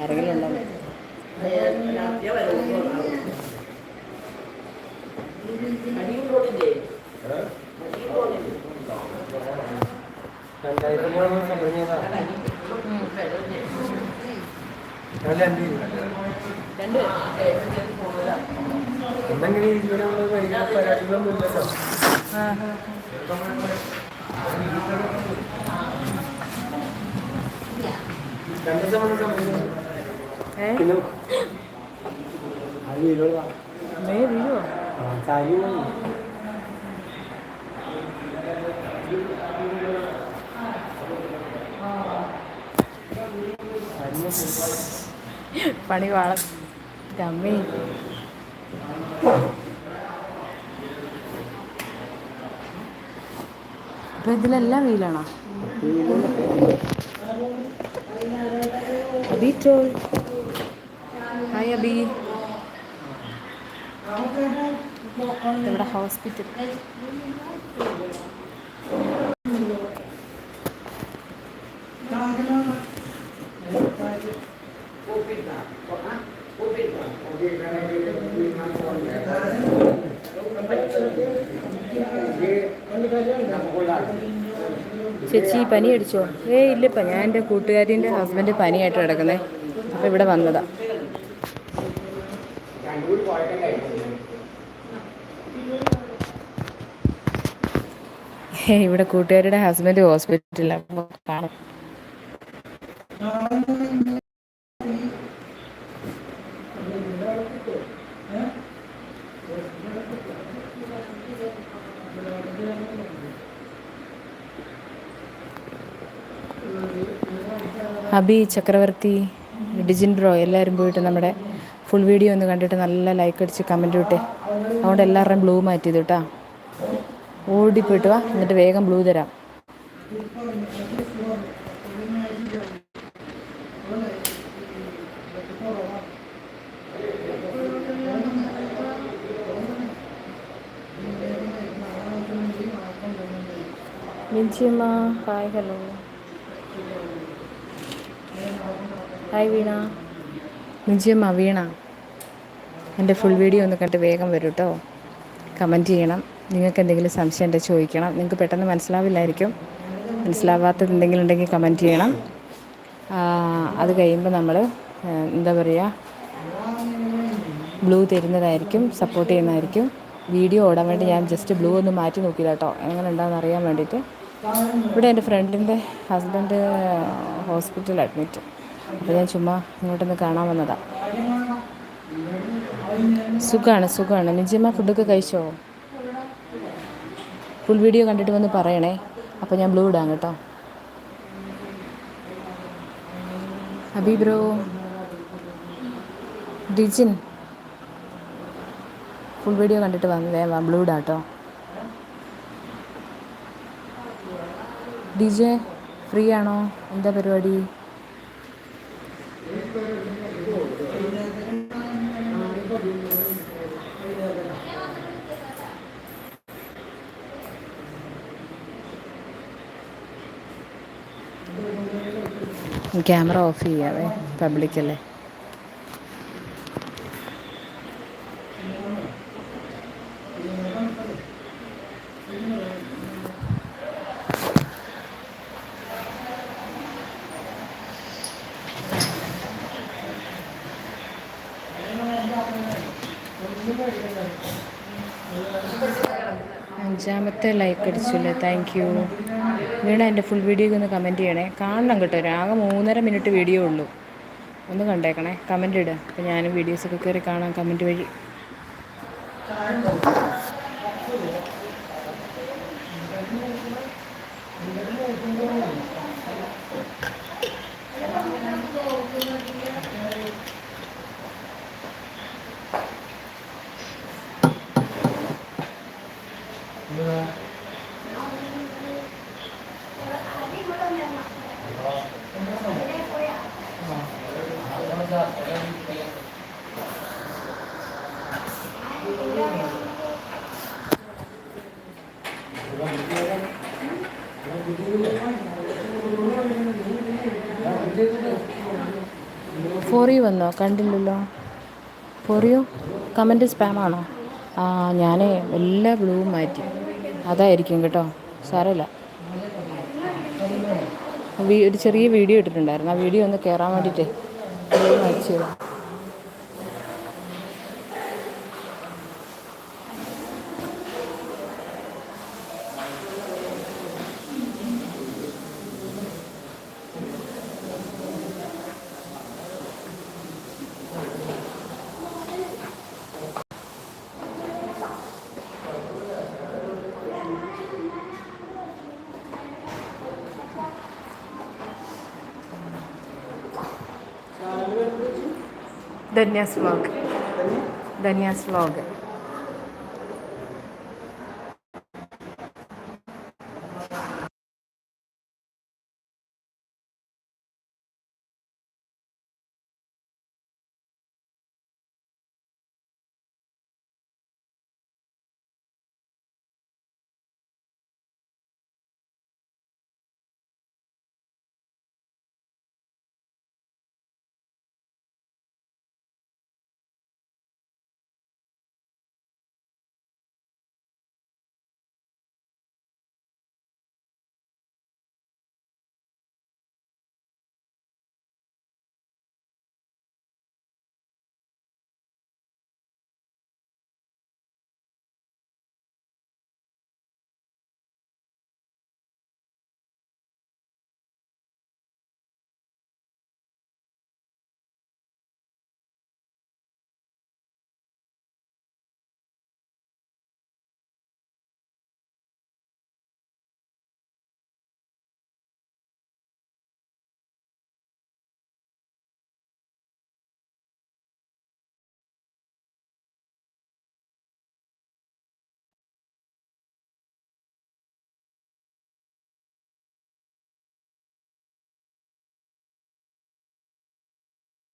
ആരെങ്കിലും ഉണ്ടോ എന്തെങ്കിലും ഇവിടെ ഉള്ള പണി വാള അമ്മേ. അപ്പൊ ഇതിലെല്ലാം വീലാണോ? അബി ടോൾ ഹായ് അബി ഇവിടെ ഹോസ്പിറ്റൽ ചേച്ചി പനി അടിച്ചോ? ഏ ഇല്ലപ്പ ഞാൻ എന്റെ കൂട്ടുകാരിന്റെ ഹസ്ബൻഡ് പനിയായിട്ട് കിടക്കുന്നേ. അപ്പോൾ ഇവിടെ വന്നതാ. ഇവിടെ കൂട്ടുകാരുടെ ഹസ്ബൻഡ് ഹോസ്പിറ്റലിലാണ് Thank കാണും. അബി ചക്രവർത്തി ഡിജിൻ ബ്രോ എല്ലാവരും പോയിട്ട് നമ്മുടെ ഫുൾ വീഡിയോ ഒന്ന് കണ്ടിട്ട് നല്ല ലൈക്ക് അടിച്ച് കമന്റ് വിട്ടേ അതുകൊണ്ട് എല്ലാവരുടെയും ബ്ലൂ മാറ്റിയത് കേട്ടോ ഓടിപ്പോയിട്ട് വാ എന്നിട്ട് വേഗം ബ്ലൂ തരാം. മിഞ്ചിയമ്മ ഹായ് ഹലോ ഹായ് വീണ നിജമ്മ വീണ എന്റെ ഫുൾ വീഡിയോ ഒന്ന് കണ്ട് വേഗം വരൂ കേട്ടോ കമന്റ് ചെയ്യണം. നിങ്ങൾക്ക് എന്തെങ്കിലും സംശയം ഉണ്ടെങ്കിൽ ചോദിക്കണം. നിങ്ങൾക്ക് പെട്ടെന്ന് മനസ്സിലാവില്ലായിരിക്കും. മനസ്സിലാവാത്തത് എന്തെങ്കിലും ഉണ്ടെങ്കിൽ കമന്റ് ചെയ്യണം അത് കഴിയുമ്പോൾ നമ്മൾ എന്താ പറയുക ബ്ലൂ തരുന്നതായിരിക്കും സപ്പോർട്ട് ചെയ്യുന്നതായിരിക്കും. വീഡിയോ ഓടാൻ വേണ്ടി ഞാൻ ജസ്റ്റ് ബ്ലൂ ഒന്ന് മാറ്റി നോക്കിയില്ല കേട്ടോ എങ്ങനെ ഉണ്ടാകുന്ന അറിയാൻ വേണ്ടിയിട്ട്. ഇവിടെ എന്റെ ഫ്രണ്ടിന്റെ ഹസ്ബൻഡ് ഹോസ്പിറ്റലിൽ അഡ്മിറ്റ് അപ്പോൾ ഞാൻ ചുമ്മാ ഇങ്ങോട്ടൊന്ന് കാണാൻ വന്നതാണ് സുഖമാണ് സുഖമാണ് നിജമ്മ ഫുഡൊക്കെ കഴിച്ചോ? ഫുൾ വീഡിയോ കണ്ടിട്ട് വന്ന് പറയണേ. അപ്പോൾ ഞാൻ ബ്ലൂ ഇടാം കേട്ടോ. അബി ബ്രോ ഡിജിൻ ഫുൾ വീഡിയോ കണ്ടിട്ട് വന്ന് വേഗം ബ്ലൂ ഇടാം കേട്ടോ. ഡിജെ ഫ്രീ ആണോ? എന്താ പരിപാടി? ക്യാമറ ഓഫ് ചെയ്യാവേ പബ്ലിക്കല്ലേ അഞ്ചാമത്തെ ലൈക്ക് അടിച്ചില്ലേ? താങ്ക് യു വീണ എന്റെ ഫുൾ വീഡിയോയ്ക്ക് ഒന്ന് കമന്റ് ചെയ്യണേ. കാണണം കേട്ടോ. ആകെ മൂന്നര മിനിറ്റ് വീഡിയോ ഉള്ളൂ. ഒന്ന് കണ്ടേക്കണേ. കമന്റ് ഇടുക അപ്പം ഞാനും വീഡിയോസൊക്കെ കയറി കാണാം. കമന്റ് വഴി. Thank you. ഫോറി വന്നോ? കണ്ടില്ലല്ലോ. ഫോറിയോ? കമന്റ് സ്പാമാണോ? ആ ഞാനേ എല്ലാ ബ്ലൂവും മാറ്റി. അതായിരിക്കും കേട്ടോ. സാരമില്ല. ഒരു ചെറിയ വീഡിയോ ഇട്ടിട്ടുണ്ടായിരുന്നു. ആ വീഡിയോ ഒന്ന് കയറാൻ വേണ്ടിയിട്ട്. ബ്ലൂ മാറ്റി ధన్యాస్ వ్లాగ్ ధన్యాస్ వ్లాగ్